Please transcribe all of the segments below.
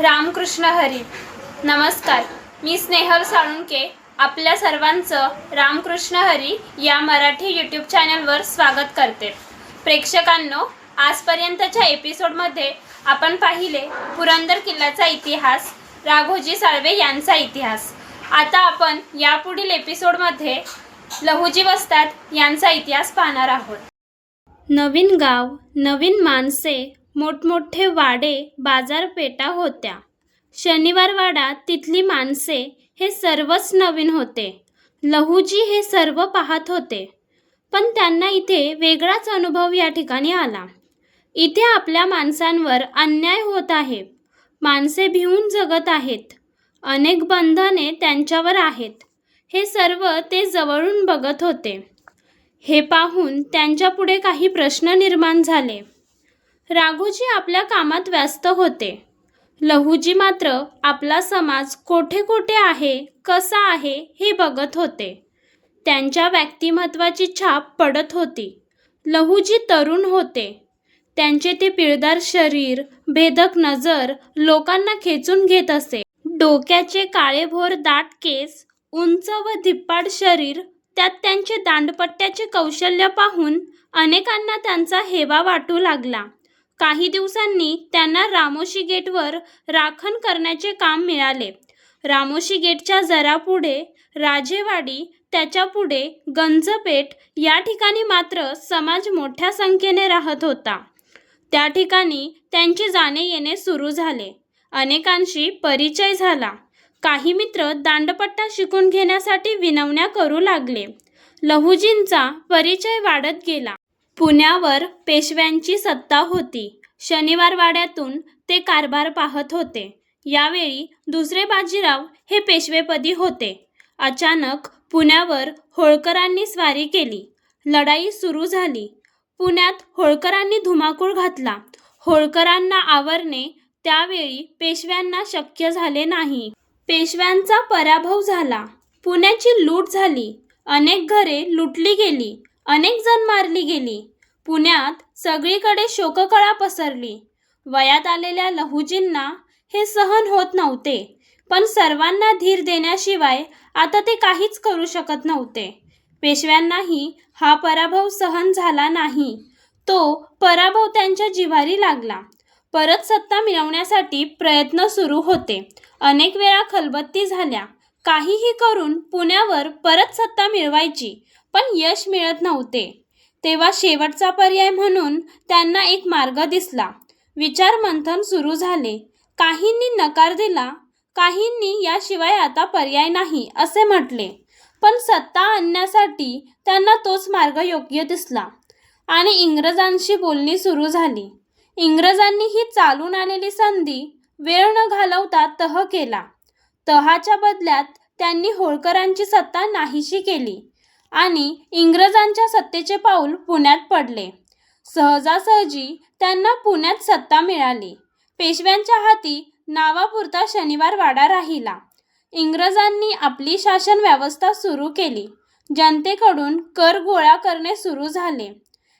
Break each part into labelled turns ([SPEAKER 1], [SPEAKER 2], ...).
[SPEAKER 1] रामकृष्ण हरी. नमस्कार. मी स्नेहल साळुंके आपल्या सर्वांचं रामकृष्ण हरी या मराठी यूट्यूब चॅनलवर स्वागत करते. प्रेक्षकांनो आजपर्यंतच्या एपिसोडमध्ये आपण पाहिले पुरंदर किल्ल्याचा इतिहास राघोजी साळवे यांचा इतिहास. आता आपण यापुढील एपिसोडमध्ये लहुजी वस्तात यांचा इतिहास पाहणार आहोत. नवीन गाव नवीन माणसे मोठमोठे वाडे बाजारपेठा होत्या. शनिवार वाडा तिथली माणसे हे सर्वच नवीन होते. लहुजी हे सर्व पाहत होते. पण त्यांना इथे वेगळाच अनुभव या ठिकाणी आला. इथे आपल्या माणसांवर अन्याय होत आहे. माणसे भिवून जगत आहेत. अनेक बंधने त्यांच्यावर आहेत. हे सर्व ते जवळून बघत होते. हे पाहून त्यांच्यापुढे काही प्रश्न निर्माण झाले. राघोजी आपल्या कामात व्यस्त होते. लहूजी मात्र आपला समाज कोठे कोठे आहे कसा आहे हे बघत होते. त्यांच्या व्यक्तिमत्वाची छाप पडत होती. लहूजी तरुण होते. त्यांचे ते पिळदार शरीर भेदक नजर लोकांना खेचून घेत असे. डोक्याचे काळेभोर दाट केस उंच व धिप्पाड शरीर त्यात त्यांचे दांडपट्ट्याचे कौशल्य पाहून अनेकांना त्यांचा हेवा वाटू लागला. काही दिवसांनी त्यांना रामोशी गेटवर राखण करण्याचे काम मिळाले. रामोशी गेटच्या जरा पुढे राजेवाडी त्याच्या पुढे गंजपेठ या ठिकाणी मात्र समाज मोठ्या संख्येने राहत होता. त्या ठिकाणी त्यांचे जाणे येणे सुरू झाले. अनेकांशी परिचय झाला. काही मित्र दांडपट्टा शिकून घेण्यासाठी विनवण्या करू लागले. लहुजींचा परिचय वाढत गेला. पुण्यावर पेशव्यांची सत्ता होती. शनिवारवाड्यातून ते कारभार पाहत होते. यावेळी दुसरे बाजीराव हे पेशवेपदी होते. अचानक पुण्यावर होळकरांनी स्वारी केली. लढाई सुरू झाली. पुण्यात होळकरांनी धुमाकूळ घातला. होळकरांना आवरणे त्यावेळी पेशव्यांना शक्य झाले नाही. पेशव्यांचा पराभव झाला. पुण्याची लूट झाली. अनेक घरे लुटली गेली. अनेक जण मारली गेली. पुण्यात सगळीकडे शोककळा पसरली. वयात आलेल्या लहुजींना हे सहन होत नव्हते पण सर्वांना धीर देण्याशिवाय आता ते काहीच करू शकत नव्हते. पेशव्यांनाही हा पराभव सहन झाला नाही. तो पराभव त्यांच्या जिव्हारी लागला. परत सत्ता मिळवण्यासाठी प्रयत्न सुरू होते. अनेक वेळा खलबत्ती झाल्या. काहीही करून पुण्यावर परत सत्ता मिळवायची पण यश मिळत नव्हते. तेव्हा शेवटचा पर्याय म्हणून त्यांना एक मार्ग दिसला. विचार मंथन सुरू झाले. काहींनी नकार दिला काहींनी याशिवाय आता पर्याय नाही असे म्हटले. पण सत्ता आणण्यासाठी त्यांना तोच मार्ग योग्य दिसला. आणि इंग्रजांशी बोलणी सुरू झाली. इंग्रजांनी ही चालून आलेली संधी वेळ न घालवता तह केला. तहाच्या बदल्यात त्यांनी होळकरांची सत्ता नाहीशी केली. आणि इंग्रजांच्या सत्तेचे पाऊल पुण्यात पडले. सहजासहजी त्यांना पुण्यात सत्ता मिळाली. पेशव्यांच्या हाती नावापुरता शनिवार वाडा राहिला. इंग्रजांनी आपली शासन व्यवस्था सुरू केली. जनतेकडून कर गोळा करणे सुरू झाले.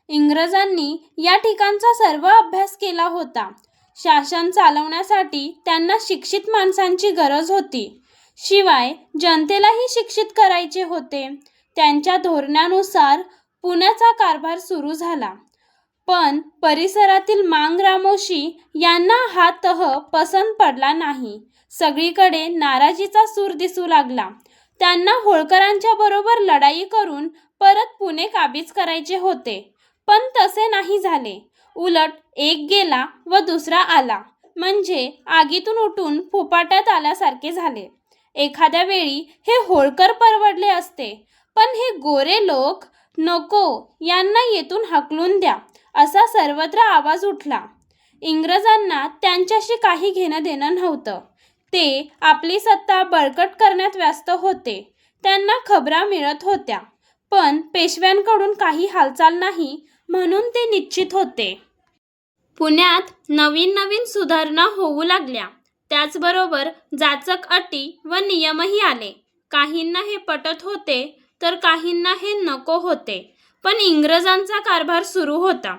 [SPEAKER 1] इंग्रजांनी या ठिकाणचा सर्व अभ्यास केला होता. शासन चालवण्यासाठी त्यांना शिक्षित माणसांची गरज होती. शिवाय जनतेलाही शिक्षित करायचे होते. त्यांच्या धोरणानुसार पुण्याचा कारभार सुरू झाला. पण परिसरातील मांग रामोशी यांना हा तह पसंत पडला नाही. सगळीकडे नाराजीचा सूर दिसू लागला. त्यांना होळकरांच्या बरोबर लढाई करून परत पुणे काबीज करायचे होते. पण तसे नाही झाले. उलट एक गेला व दुसरा आला. म्हणजे आगीतून उठून फुपाट्यात आल्यासारखे झाले. एखाद्या वेळी हे होळकर परवडले असते. पण हे गोरे लोक नको यांना येथून हाकलून द्या असा सर्वत्र आवाज उठला. इंग्रजांना त्यांच्याशी काही घेणं देणं नव्हतं. ते आपली सत्ता बळकट करण्यात व्यस्त होते. त्यांना खबरा मिळत होत्या. पण पेशव्यांकडून काही हालचाल नाही म्हणून ते निश्चित होते. पुण्यात नवीन नवीन सुधारणा होऊ लागल्या. त्याचबरोबर जाचक अटी व नियमही आले. काहींना हे पटत होते तर काहींना हे नको होते. पण इंग्रजांचा कारभार सुरू होता.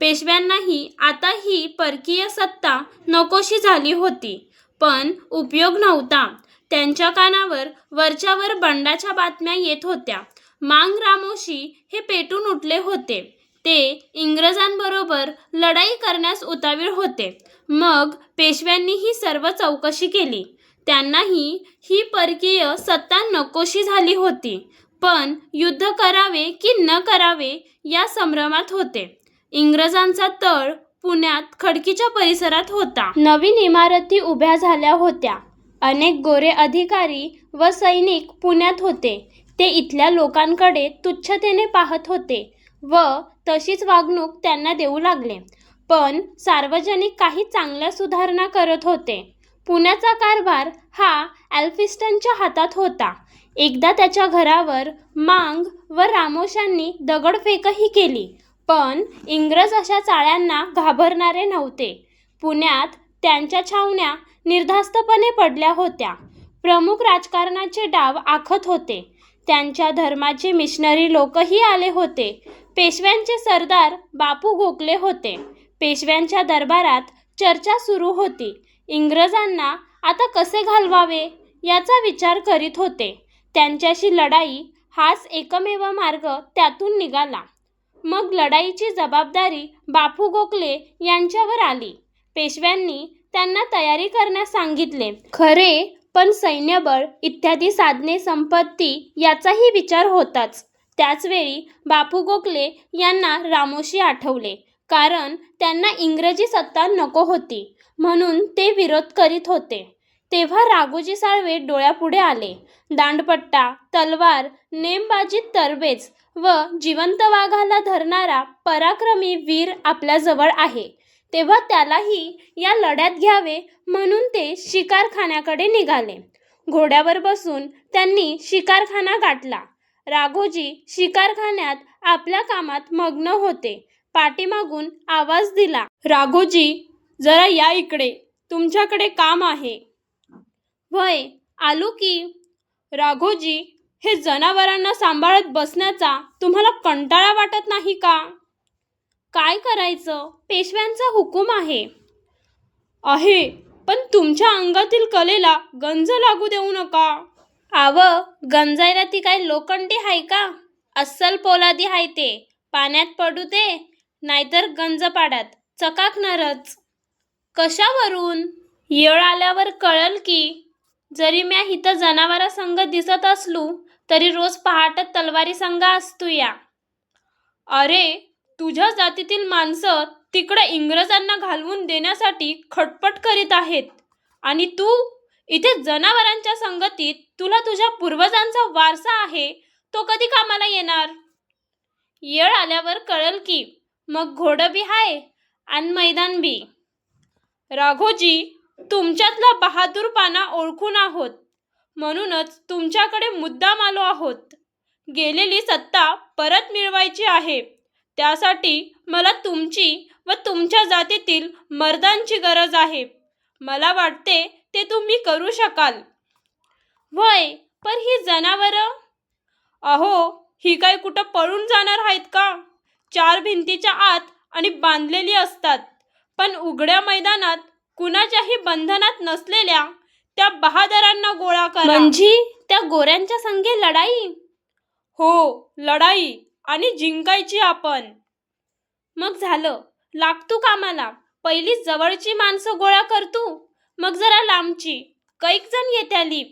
[SPEAKER 1] पेशव्यांनाही आता ही परकीय सत्ता नकोशी झाली होती. पण उपयोग नव्हता. त्यांच्या कानावर वरच्यावर बंडाच्या बातम्या येत होत्या. मांग रामोशी हे पेटून उठले होते. ते इंग्रजांबरोबर लढाई करण्यास उतावीळ होते. मग पेशव्यांनी ही सर्व चौकशी केली. त्यांनाही ही परकीय सत्ता नकोशी झाली होती. पण युद्ध करावे की न करावे या संभ्रमात होते. इंग्रजांचा तळ पुण्यात खडकीच्या परिसरात होता. नवीन इमारती उभ्या झाल्या होत्या. अनेक गोरे अधिकारी व सैनिक पुण्यात होते. ते इथल्या लोकांकडे तुच्छतेने पाहत होते व तशीच वागणूक त्यांना देऊ लागले. पण सार्वजनिक काही चांगल्या सुधारणा करत होते. पुण्याचा कारभार हा ॲल्फिस्टनच्या हातात होता. एकदा त्याच्या घरावर मांग व रामोशांनी दगडफेकही केली पण इंग्रज अशा चाळ्यांना घाबरणारे नव्हते. पुण्यात त्यांच्या छावण्या निर्धास्तपणे पडल्या होत्या. प्रमुख राजकारणाचे डाव आखत होते. त्यांच्या धर्माचे मिशनरी लोकही आले होते. पेशव्यांचे सरदार बापू गोखले होते. पेशव्यांच्या दरबारात चर्चा सुरू होती. इंग्रजांना आता कसे घालवावे याचा विचार करीत होते. त्यांच्याशी लढाई हाच एकमेव मार्ग त्यातून निघाला. मग लढाईची जबाबदारी बापू गोखले यांच्यावर आली. पेशव्यांनी त्यांना तयारी करण्यास सांगितले. खरे पण सैन्यबळ इत्यादी साधने संपत्ती याचाही विचार होताच. त्याचवेळी बापू गोखले यांना रामोशी आठवले. कारण त्यांना इंग्रजी सत्ता नको होती. म्हणून ते विरोध करीत होते. तेव्हा राघोजी साळवे डोळ्यापुढे आले. दांडपट्टा तलवार नेमबाजीत तरबेज व जिवंत वाघाला धरणारा पराक्रमी वीर आपल्याजवळ आहे. तेव्हा त्यालाही या लढ्यात घ्यावे म्हणून ते शिकारखान्याकडे निघाले. घोड्यावर बसून त्यांनी शिकारखाना गाठला. राघोजी शिकारखान्यात आपल्या कामात मग्न होते. पाठीमागून आवाज दिला. राघोजी जरा या इकडे. तुमच्याकडे काम आहे. वय आलो की. राघोजी हे जनावरांना सांभाळत बसण्याचा तुम्हाला कंटाळा वाटत नाही का? काय करायचं? पेशव्यांचा हुकूम आहे. आहे पण तुमच्या अंगातील कलेला गंज लागू देऊ नका. आव गंजायला ती काय लोखंडी आहे का? अस्सल पोलादी आहे ते. पाण्यात पडू दे नाहीतर गंज पाडात. चकाकणारच. कशावरून? येळ आल्यावर कळल की जरी म्या इथं जनावरासंग दिसत असलो तरी रोज पहाट तलवारी संघ असतो या. अरे तुझ्या जातीतील माणसं तिकडे इंग्रजांना घालवून देण्यासाठी खटपट करीत आहेत. आणि तू इथे जनावरांच्या संगतीत तुला तुझ्या पूर्वजांचा वारसा आहे तो कधी कामाला येणार? येळ आल्यावर कळल की मग घोडं बी हाय आणि मैदान बी. राघोजी तुमच्यातला बहादूरपणा ओळखून आहोत. म्हणूनच तुमच्याकडे मुद्दाम आलो आहोत. गेलेली सत्ता परत मिळवायची आहे. त्यासाठी मला तुमची व तुमच्या जातीतील मर्दांची गरज आहे. मला वाटते ते तुम्ही करू शकाल. वय पण ही जनावरं? अहो ही काय कुठं पळून जाणार आहेत का? चार भिंतीच्या आत आणि बांधलेली असतात. पण उघड्या मैदानात कुणाच्याही बंधनात नसलेल्या त्या बहादरांना गोळा करा. म्हणजे त्या गोऱ्यांच्या संगे लढाई? हो लढाई आणि जिंकायची आपण. मग झालं. लागतो कामाला. पहिली जवळची माणसं गोळा करतो मग जरा लांबची. कैक जण येत्याली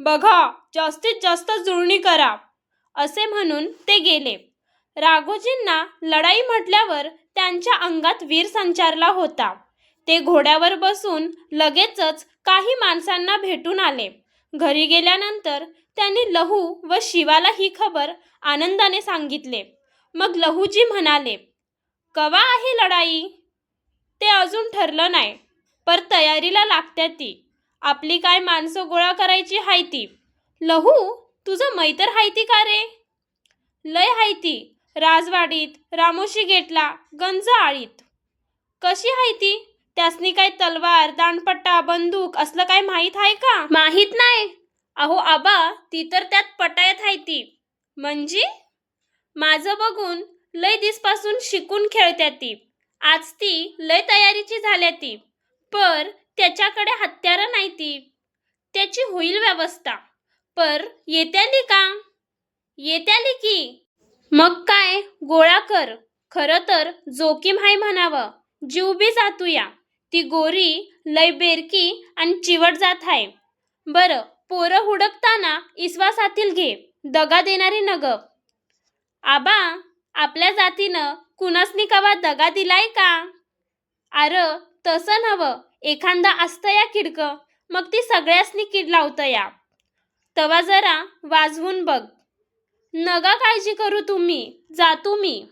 [SPEAKER 1] बघा जास्तीत जास्त जुळणी करा. असे म्हणून ते गेले. राघोजींना लढाई म्हटल्यावर त्यांच्या अंगात वीर संचारला होता. ते घोड्यावर बसून लगेचच काही माणसांना भेटून आले. घरी गेल्यानंतर त्यांनी लहू व शिवाला ही खबर आनंदाने सांगितले. मग लहूजी म्हणाले कवा आहे लढाई? ते अजून ठरलं नाही. पर तयारीला लागत्या ती. आपली काय माणसं गोळा करायची हायती लहू तुझं मैतर हायती का रे? लय हायती राजवाडीत रामोशी गेटला गंज आळीत. कशी हाय ती? त्यासनी काय तलवार दांडपट्टा बंदूक असलं काय माहीत आहे का? माहीत नाही. अहो आबा ती तर त्यात पटायत आहे ती. म्हणजे? माझं बघून लय दिसपासून शिकून खेळत्या ती. आज ती लय तयारीची झाल्या ती. पर त्याच्याकडे हत्यारं नाही ती. त्याची होईल व्यवस्था. पर येत्याली का? येत्याली की? मग काय? गोळा कर. खरं तर जोखीम हाय म्हणावं. जीव बी जातूया. ती गोरी लय बेरकी आणि चिवट जात हाय बरं पोरं हुडकताना इस्वासातील घे. दगा देणारी नग. आबा आपल्या जातीनं कुणासनी कवा दगा दिलाय का? अर तसं नवं एखादा असतं या किडक. मग ती सगळ्यासनी किड लावतं या. तवा जरा वाजवून बघ. नगा काळजी करू तुम्ही. जातो मी.